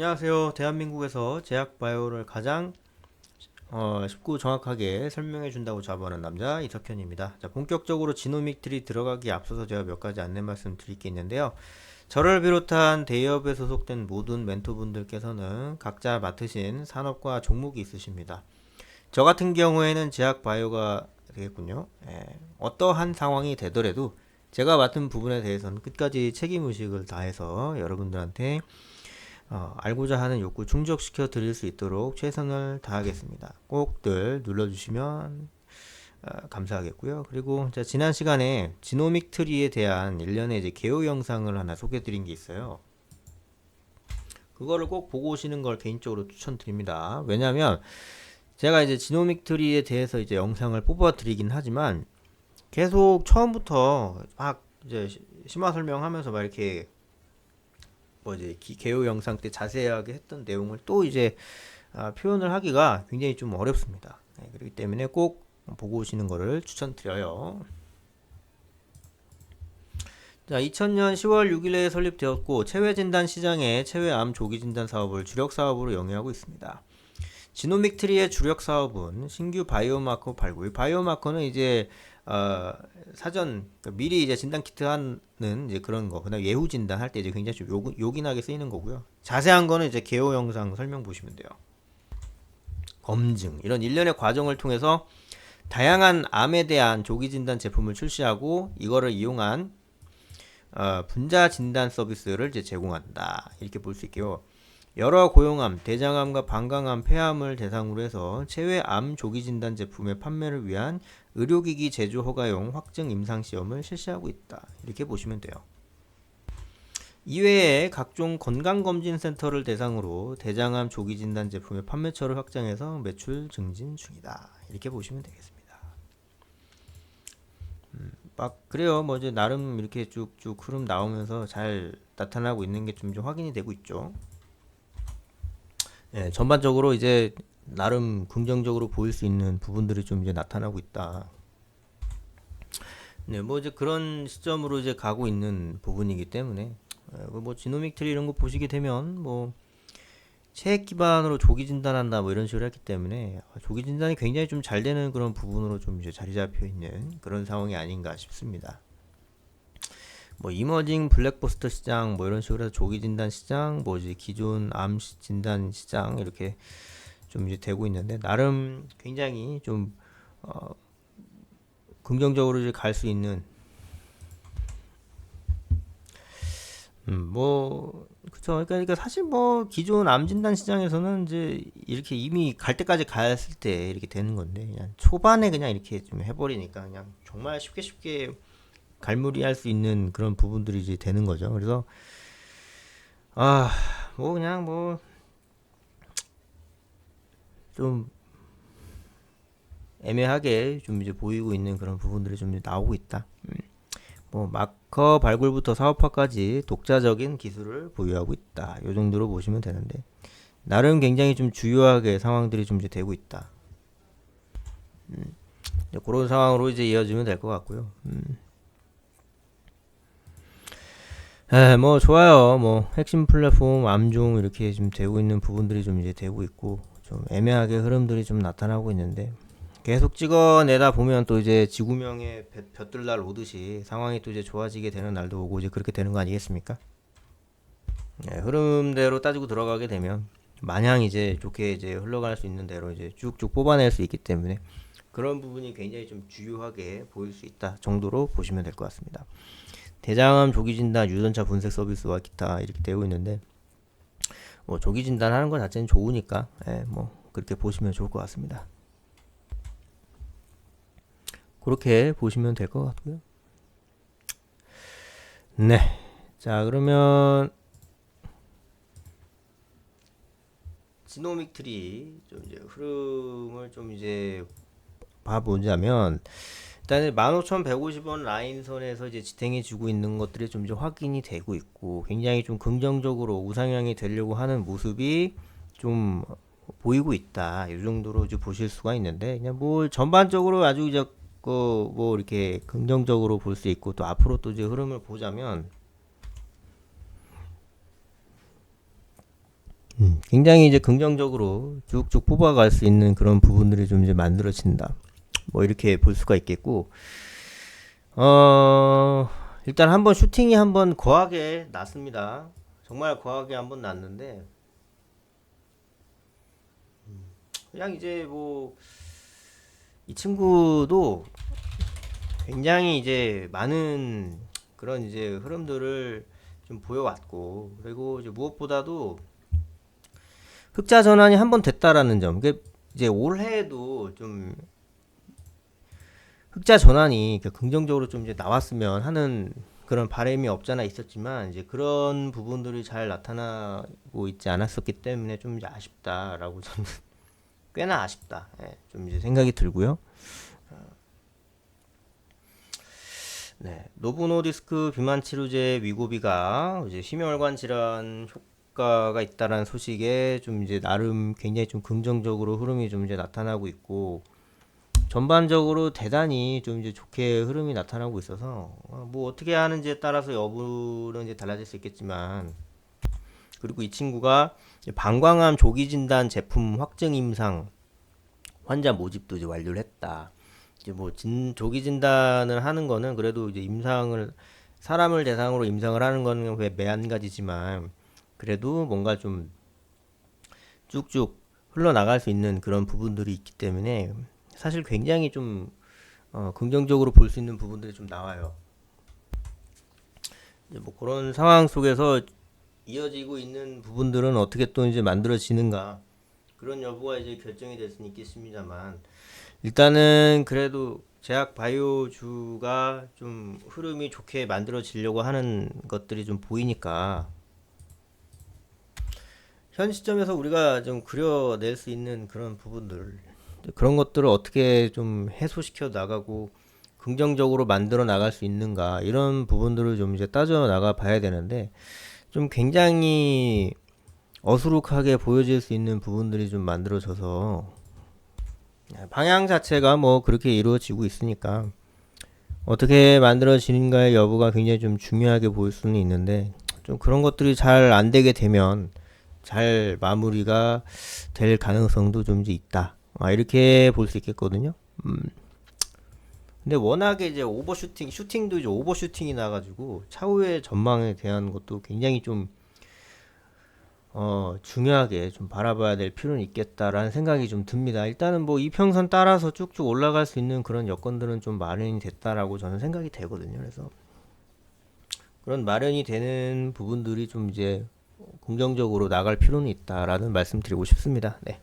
안녕하세요. 대한민국에서 제약 바이오를 가장 어, 쉽고 정확하게 설명해 준다고 자부하는 남자 이석현입니다. 자, 본격적으로 지노믹 트리 들어가기 앞서서 제가 몇 가지 안내 말씀 드릴 게 있는데요. 저를 비롯한 대기업에 소속된 모든 멘토분들께서는 각자 맡으신 산업과 종목이 있으십니다. 저 같은 경우에는 제약 바이오가 되겠군요. 예, 어떠한 상황이 되더라도 제가 맡은 부분에 대해서는 끝까지 책임 의식을 다해서 여러분들한테 어, 알고자 하는 욕구 충족시켜 드릴 수 있도록 최선을 다하겠습니다. 꼭들 눌러주시면 어, 감사하겠고요. 그리고 자, 지난 시간에 지노믹 트리에 대한 일련의 이제 개요 영상을 하나 소개해 드린 게 있어요. 그거를 꼭 보고 오시는 걸 개인적으로 추천드립니다. 왜냐하면 제가 이제 지노믹 트리에 대해서 이제 영상을 뽑아 드리긴 하지만 계속 처음부터 막 이제 시- 심화 설명하면서 막 이렇게 뭐 기- 개요 영상 때 자세하게 했던 내용을 또 이제 아, 표현을 하기가 굉장히 좀 어렵습니다. 네, 그렇기 때문에 꼭 보고 오시는 거를 추천드려요. 자, 2000년 10월 6일에 설립되었고 체외 진단 시장에 체외암 조기 진단 사업을 주력 사업으로 영위하고 있습니다. 지노믹 트리의 주력 사업은 신규 바이오마커 발굴. 바이오마커는 이제 어, 사전 그러니까 미리 이제 진단 키트 하는 이제 그런 거. 그다음 예후 진단 할 때 이제 굉장히 좀 요긴, 요긴하게 쓰이는 거고요. 자세한 거는 이제 개요 영상 설명 보시면 돼요. 검증 이런 일련의 과정을 통해서 다양한 암에 대한 조기 진단 제품을 출시하고 이거를 이용한 어, 분자 진단 서비스를 이제 제공한다 이렇게 볼 수 있게요. 여러 고용암, 대장암과 방광암, 폐암을 대상으로 해서 체외암 조기 진단 제품의 판매를 위한 의료기기 제조 허가용 확증 임상 시험을 실시하고 있다. 이렇게 보시면 돼요. 이외에 각종 건강검진센터를 대상으로 대장암 조기 진단 제품의 판매처를 확장해서 매출 증진 중이다. 이렇게 보시면 되겠습니다. 음, 막 그래요. 뭐 이제 나름 이렇게 쭉쭉 흐름 나오면서 잘 나타나고 있는 게 좀 확인이 되고 있죠. 예, 전반적으로 이제 나름 긍정적으로 보일 수 있는 부분들이 좀 이제 나타나고 있다. 네, 뭐 이제 그런 시점으로 이제 가고 있는 부분이기 때문에 예, 뭐 지노믹 트리 이런 거 보시게 되면 뭐 체액 기반으로 조기 진단한다 뭐 이런 식으로 했기 때문에 조기 진단이 굉장히 좀 잘 되는 그런 부분으로 좀 이제 자리 잡혀 있는 그런 상황이 아닌가 싶습니다. 뭐 이머징 블랙버스터 시장 뭐 이런 식으로 해서 조기 진단 시장 뭐 이제 기존 암 시- 진단 시장 이렇게 좀 이제 되고 있는데 나름 굉장히 좀 어, 긍정적으로 이제 갈 수 있는 음 뭐 그쵸. 그러니까, 그러니까 사실 뭐 기존 암 진단 시장에서는 이제 이렇게 이미 갈 때까지 갔을 때 이렇게 되는 건데 그냥 초반에 그냥 이렇게 좀 해버리니까 그냥 정말 쉽게 쉽게 갈무리할 수 있는 그런 부분들이 이제 되는 거죠. 그래서 아 뭐 그냥 뭐 좀 애매하게 좀 이제 보이고 있는 그런 부분들이 좀 나오고 있다. 음. 뭐 마커 발굴부터 사업화까지 독자적인 기술을 보유하고 있다. 요 정도로 보시면 되는데 나름 굉장히 좀 주요하게 상황들이 좀 이제 되고 있다. 음. 그런 상황으로 이제 이어지면 될 것 같고요. 음. 에, 뭐 좋아요. 뭐 핵심 플랫폼 암종 이렇게 지금 되고 있는 부분들이 좀 이제 되고 있고 좀 애매하게 흐름들이 좀 나타나고 있는데 계속 찍어내다 보면 또 이제 지구명의 볕- 볕들날 오듯이 상황이 또 이제 좋아지게 되는 날도 오고 이제 그렇게 되는 거 아니겠습니까? 예, 흐름대로 따지고 들어가게 되면 마냥 이제 좋게 이제 흘러갈 수 있는 대로 이제 쭉쭉 뽑아낼 수 있기 때문에 그런 부분이 굉장히 좀 주요하게 보일 수 있다 정도로 보시면 될 것 같습니다. 대장암 조기 진단, 유전자 분석 서비스와 기타 이렇게 되고 있는데 뭐 조기 진단하는 것 자체는 좋으니까 예, 뭐 그렇게 보시면 좋을 것 같습니다. 그렇게 보시면 될 것 같고요. 네, 자 그러면 지노믹 트리 좀 이제 흐름을 좀 이제 봐보자면 일단은 15,150원 라인선에서 이제 지탱해 주고 있는 것들이 좀 이제 확인이 되고 있고 굉장히 좀 긍정적으로 우상향이 되려고 하는 모습이 좀 보이고 있다. 이 정도로 이제 보실 수가 있는데 그냥 뭐 전반적으로 아주 이제 그뭐 이렇게 긍정적으로 볼 수 있고 또 앞으로 또 이제 흐름을 보자면 음, 굉장히 이제 긍정적으로 쭉쭉 뽑아갈 수 있는 그런 부분들이 좀 이제 만들어진다. 뭐 이렇게 볼 수가 있겠고, 어, 일단 한번 슈팅이 한번 거하게 났습니다. 정말 거하게 한번 났는데, 음, 그냥 이제 뭐, 이 친구도 굉장히 이제 많은 그런 이제 흐름들을 좀 보여왔고, 그리고 이제 무엇보다도 흑자 전환이 한 번 됐다라는 점. 그 이제 올해에도 좀 흑자 전환이 이렇게 긍정적으로 좀 이제 나왔으면 하는 그런 바람이 없잖아 있었지만 이제 그런 부분들이 잘 나타나고 있지 않았었기 때문에 좀 이제 아쉽다라고 저는 꽤나 아쉽다. 예, 좀 이제 생각이 들고요. 네, 노브노디스크 비만 치료제 위고비가 이제 심혈관 질환 효과가 있다라는 소식에 좀 이제 나름 굉장히 좀 긍정적으로 흐름이 좀 이제 나타나고 있고 전반적으로 대단히 좀 이제 좋게 흐름이 나타나고 있어서 어, 뭐 어떻게 하는지에 따라서 여부는 이제 달라질 수 있겠지만 그리고 이 친구가 방광암 조기 진단 제품 확정 임상 환자 모집도 이제 완료를 했다. 이제 뭐 진, 조기 진단을 하는 거는 그래도 이제 임상을 사람을 대상으로 임상을 하는 거는 왜 매한 가지지만 그래도 뭔가 좀 쭉쭉 흘러나갈 수 있는 그런 부분들이 있기 때문에 사실 굉장히 좀 어, 긍정적으로 볼 수 있는 부분들이 좀 나와요. 이제 뭐 그런 상황 속에서 이어지고 있는 부분들은 어떻게 또 이제 만들어지는가 그런 여부가 이제 결정이 될 수는 있겠습니다만 일단은 그래도 제약 바이오주가 좀 흐름이 좋게 만들어지려고 하는 것들이 좀 보이니까 현 시점에서 우리가 좀 그려낼 수 있는 그런 부분들 그런 것들을 어떻게 좀 해소시켜 나가고 긍정적으로 만들어 나갈 수 있는가 이런 부분들을 좀 이제 따져 나가 봐야 되는데 좀 굉장히 어수룩하게 보여질 수 있는 부분들이 좀 만들어져서 방향 자체가 뭐 그렇게 이루어지고 있으니까 어떻게 만들어지는가의 여부가 굉장히 좀 중요하게 보일 수는 있는데 좀 그런 것들이 잘 안 되게 되면 잘 마무리가 될 가능성도 좀 있다. 아, 이렇게 볼 수 있겠거든요. 음. 근데 워낙에 이제 오버슈팅, 슈팅도 이제 오버슈팅이 나가지고 차후의 전망에 대한 것도 굉장히 좀 어, 중요하게 좀 바라봐야 될 필요는 있겠다라는 생각이 좀 듭니다. 일단은 뭐 이평선 따라서 쭉쭉 올라갈 수 있는 그런 여건들은 좀 마련이 됐다라고 저는 생각이 되거든요. 그래서 그런 마련이 되는 부분들이 좀 이제 긍정적으로 나갈 필요는 있다라는 말씀 드리고 싶습니다. 네.